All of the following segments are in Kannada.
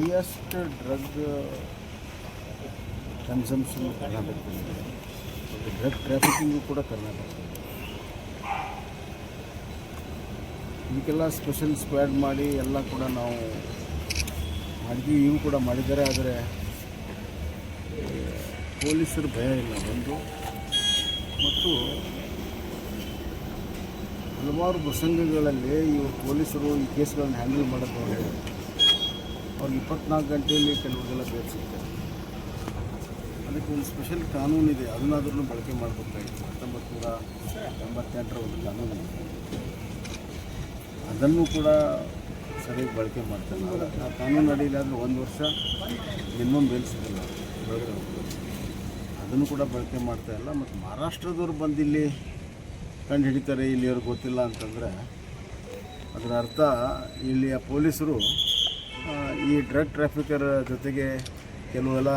ಹೈಯೆಸ್ಟ್ ಡ್ರಗ್ ಕನ್ಸಂಪ್ಷನ್ ಕರ್ನಾಟಕದಲ್ಲಿ ಡ್ರಗ್ ಟ್ರಾಫಿಕಿಂಗು ಕೂಡ ಕರ್ನಾಟಕ. ಇದಕ್ಕೆಲ್ಲ ಸ್ಪೆಷಲ್ ಸ್ಕ್ವಾಡ್ ಮಾಡಿ ಎಲ್ಲ ಕೂಡ ನಾವು ಮಾಡಿದ್ವಿ. ಇವು ಕೂಡ ಮಾಡಿದ್ದಾರೆ, ಆದರೆ ಪೊಲೀಸರು ಭಯ ಇಲ್ಲ ಒಂದು ಮತ್ತು ಹಲವಾರು ಪ್ರಸಂಗಗಳಲ್ಲಿ ಇವರು ಪೊಲೀಸರು ಈ ಕೇಸ್ಗಳನ್ನು ಹ್ಯಾಂಡಲ್ ಮಾಡೋದು ಅವ್ರಿಗೆ ಇಪ್ಪತ್ನಾಲ್ಕು ಗಂಟೆಯಲ್ಲಿ ಕೆಲವರಿಗೆಲ್ಲ ಬೇರೆ ಸಿಗ್ತಾರೆ ಅದಕ್ಕೆ ಒಂದು ಸ್ಪೆಷಲ್ ಕಾನೂನಿದೆ ಅದನ್ನಾದ್ರೂ ಬಳಕೆ ಮಾಡಬೇಕಾಗಿತ್ತು ಹತ್ತೊಂಬತ್ತು ನೂರ ಎಂಬತ್ತೆಂಟರ ಒಂದು ಕಾನೂನು ಅದನ್ನು ಕೂಡ ಸರಿಯಾಗಿ ಬಳಕೆ ಮಾಡ್ತಾರೆ. ಆ ಕಾನೂನು ಅಡಿಯಿಲಾದರೆ ಒಂದು ವರ್ಷ ಮಿನಿಮಮ್ ಬೇಲ್ ಸಿಗಲ್ಲ ಅದನ್ನು ಕೂಡ ಬಳಕೆ ಮಾಡ್ತಾ ಇಲ್ಲ. ಮತ್ತು ಮಹಾರಾಷ್ಟ್ರದವ್ರು ಬಂದು ಇಲ್ಲಿ ಕಂಡು ಹಿಡಿತಾರೆ. ಇಲ್ಲಿಯವ್ರಿಗೆ ಗೊತ್ತಿಲ್ಲ ಅಂತಂದರೆ, ಅದರ ಅರ್ಥ ಇಲ್ಲಿಯ ಪೊಲೀಸರು ಈ ಡ್ರಗ್ ಟ್ರಾಫಿಕರ್ ಜೊತೆಗೆ ಕೆಲವೆಲ್ಲ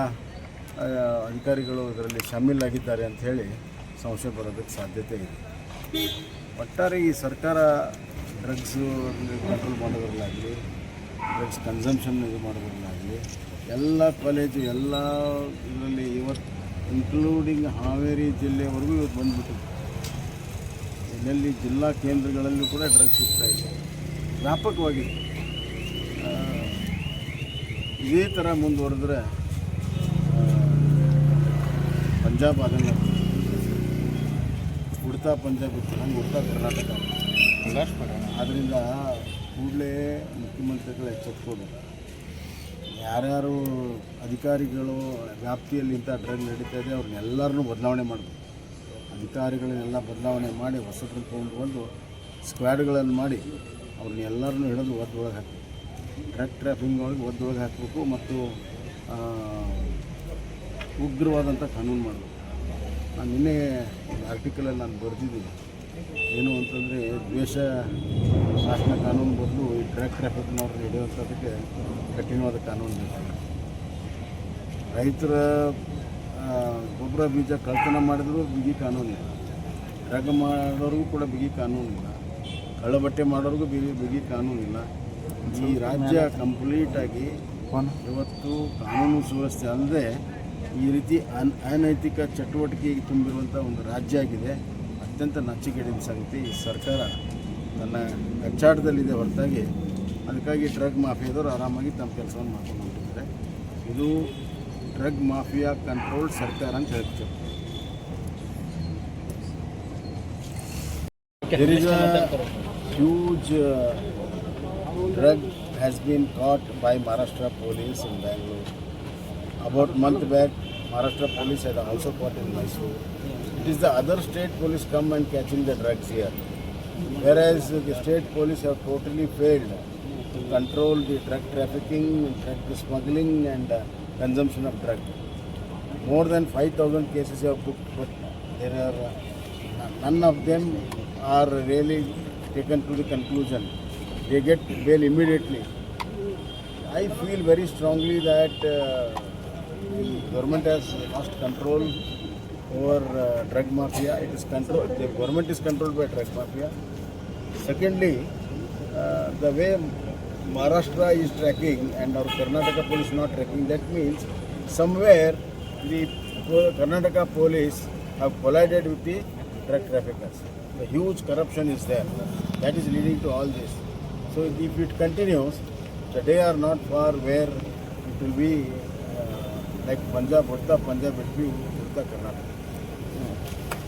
ಅಧಿಕಾರಿಗಳು ಇದರಲ್ಲಿ ಶಾಮೀಲಾಗಿದ್ದಾರೆ ಅಂತ ಹೇಳಿ ಸಂಶಯ ಬರೋದಕ್ಕೆ ಸಾಧ್ಯತೆ ಇದೆ. ಒಟ್ಟಾರೆ ಈ ಸರ್ಕಾರ ಡ್ರಗ್ಸು ಕಂಟ್ರೋಲ್ ಮಾಡೋದ್ರಲ್ಲಾಗಲಿ ಡ್ರಗ್ಸ್ ಕನ್ಸಂಪ್ಷನ್ ಇದು ಮಾಡೋದ್ರಲ್ಲಾಗಲಿ ಎಲ್ಲ ಕಾಲೇಜು ಎಲ್ಲ ಇದರಲ್ಲಿ ಇವತ್ತು ಇನ್ಕ್ಲೂಡಿಂಗ್ ಹಾವೇರಿ ಜಿಲ್ಲೆವರೆಗೂ ಇವತ್ತು ಬಂದುಬಿಟ್ಟಿದೆ ಎಲ್ಲೆಲ್ಲಿ ಜಿಲ್ಲಾ ಕೇಂದ್ರಗಳಲ್ಲೂ ಕೂಡ ಡ್ರಗ್ಸ್ ಸಿಗ್ತಾ ಇದೆ. ವ್ಯಾಪಕವಾಗಿದೆ ಆ, ಇದೇ ಥರ ಮುಂದುವರೆದ್ರೆ ಪಂಜಾಬ್ ಅದನ್ನು ಉಡ್ತಾ ಪಂಜಾಬ್ ಇತ್ತು. ಹಂಗೆ ಉಡ್ತಾ ಕರ್ನಾಟಕ. ಅದರಿಂದ ಕೂಡಲೇ ಮುಖ್ಯಮಂತ್ರಿಗಳು ಎಚ್ಚೆತ್ಕೋದು ಯಾರ್ಯಾರು ಅಧಿಕಾರಿಗಳು ವ್ಯಾಪ್ತಿಯಲ್ಲಿ ಇಂಥ ಡ್ರೈವ್ ನಡೀತಾ ಇದೆ, ಅವ್ರನ್ನೆಲ್ಲರನ್ನೂ ಬದಲಾವಣೆ ಮಾಡಬೇಕು. ಅಧಿಕಾರಿಗಳನ್ನೆಲ್ಲ ಬದಲಾವಣೆ ಮಾಡಿ ಹೊಸದನ್ನು ತೊಗೊಂಡು ಬಂದು ಸ್ಕ್ವಾಡ್ಗಳನ್ನು ಮಾಡಿ ಅವ್ರನ್ನೆಲ್ಲರನ್ನೂ ಹಿಡಿದು ಒದ್ದೊಳಗೆ ಹಾಕಬೇಕು. ಡ್ರಗ್ ಭೂಮಿಯೊಳಗೆ ಒದ್ದೊಳಗೆ ಹಾಕಬೇಕು ಮತ್ತು ಉಗ್ರವಾದಂಥ ಕಾನೂನು ಮಾಡಬೇಕು. ನಾನು ನಿನ್ನೆ ಆರ್ಟಿಕಲಲ್ಲಿ ನಾನು ಬರೆದಿದ್ದೀನಿ. ಏನು ಅಂತಂದರೆ ದ್ವೇಷ ಶಾಸನ ಕಾನೂನು ಬದಲು ಈ ಡ್ರಗ್ ಟ್ರಾಫಿಕ್ನವ್ರನ್ನ ಹಿಡಿಯುವಂಥದ್ದಕ್ಕೆ ಕಠಿಣವಾದ ಕಾನೂನು ಬೇಕಾಗಿದೆ ರೈತರ ಗೊಬ್ಬರ, ಬೀಜ ಕಳ್ತನ ಮಾಡಿದ್ರು ಬಿಗಿ ಕಾನೂನಿಲ್ಲ ಡ್ರಗ್ ಮಾಡೋರಿಗೂ ಕೂಡ ಬಿಗಿ ಕಾನೂನಿಲ್ಲ ಕಳ್ಳಬಟ್ಟೆ ಮಾಡೋರಿಗೂ ಬಿಗಿ ಬಿಗಿ ಕಾನೂನಿಲ್ಲ ಈ ರಾಜ್ಯ ಕಂಪ್ಲೀಟಾಗಿ ಇವತ್ತು ಕಾನೂನು ಸುವ್ಯವಸ್ಥೆ ಅಲ್ಲದೆ ಈ ರೀತಿ ಅನ್ ಅನೈತಿಕ ಚಟುವಟಿಕೆಗೆ ತುಂಬಿರುವಂಥ ಒಂದು ರಾಜ್ಯ ಆಗಿದೆ. ಅತ್ಯಂತ ನಚ್ಚಿಕೆಡಿನ ಸಂಗತಿ ಈ ಸರ್ಕಾರ ತನ್ನ ಕಚ್ಚಾಟದಲ್ಲಿದೆ ಹೊರತಾಗಿ ಅದಕ್ಕಾಗಿ ಡ್ರಗ್ ಮಾಫಿಯಾದವರು ಆರಾಮಾಗಿ ತಮ್ಮ ಕೆಲಸವನ್ನು ಮಾಡ್ಕೊಂಡು ಹೋಗ್ತಿದ್ದಾರೆ ಇದು ಡ್ರಗ್ ಮಾಫಿಯಾ ಕಂಟ್ರೋಲ್ ಸರ್ಕಾರ ಅಂತ ಹೇಳ್ತೀವಿ. Uh, drug has been caught by Maharashtra police in Bangalore. About month back, Maharashtra police had also caught in Mysore. It is the other state police come and catching the drugs here. Whereas the state police have totally failed to control the drug trafficking, drug smuggling and uh, consumption of drug. More than 5,000 cases have booked, but there are uh, none of them are really taken to the conclusion. They get bail immediately. I feel very strongly that uh, the government has lost control over uh, drug mafia. It is control. The government is controlled by drug mafia. Secondly, uh, the way Maharashtra is tracking and our Karnataka police not tracking, that means somewhere the Karnataka police have collided with the drug traffickers. The huge corruption is there. That is leading to all this. So if it continues, the day are not far where it will be uh, like Punjab, Uttar Punjab, will be Uttar Karnataka.